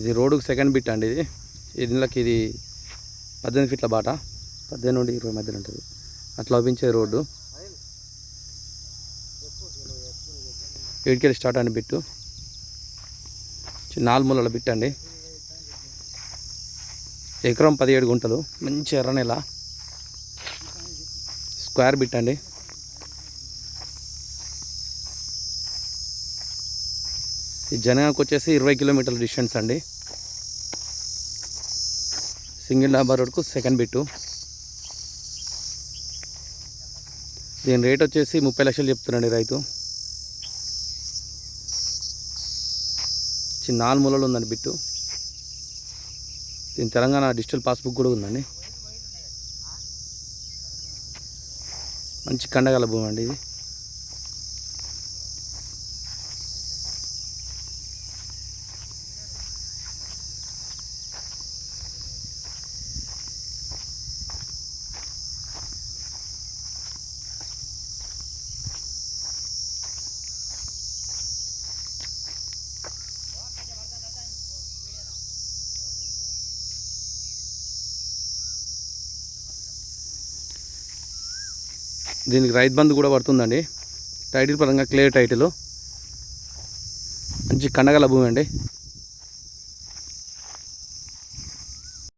ఇది రోడ్డుకు second bit అండి ఇది. ఇందులోకి ఇది పద్దెనిమిది ఫీట్ల బాట. పద్దెనిమిది నుండి ఇరవై మధ్యలో ఉంటుంది. అట్లా లభించే రోడ్డు. వీడికెళ్ళి స్టార్ట్ అండి బిట్టు నాలుగు మూలల బిట్ అండి. ఎకరం పదిహేడు గుంటలు. మంచి ఎర్ర నెల. స్క్వేర్ బిట్ అండి. ఈ జనగాకు వచ్చేసి ఇరవై కిలోమీటర్ల డిస్టెన్స్ అండి. సింగిల్ డాబా రోడ్కు సెకండ్ బిట్టు. దీని రేట్ వచ్చేసి ముప్పై లక్షలు చెప్తున్నాడు రైతు. చిన్న నాలుగు మూలలో ఉందండి బిట్టు. దీని తెలంగాణ డిజిటల్ పాస్బుక్ కూడా ఉందండి. మంచి కండగల భూమి అండి ఇది. దీనికి రైతు బంధు కూడా పడుతుందండి. టైటిల్ పరంగా క్లియర్ టైటిల్. మంచి కండగల భూమి అండి.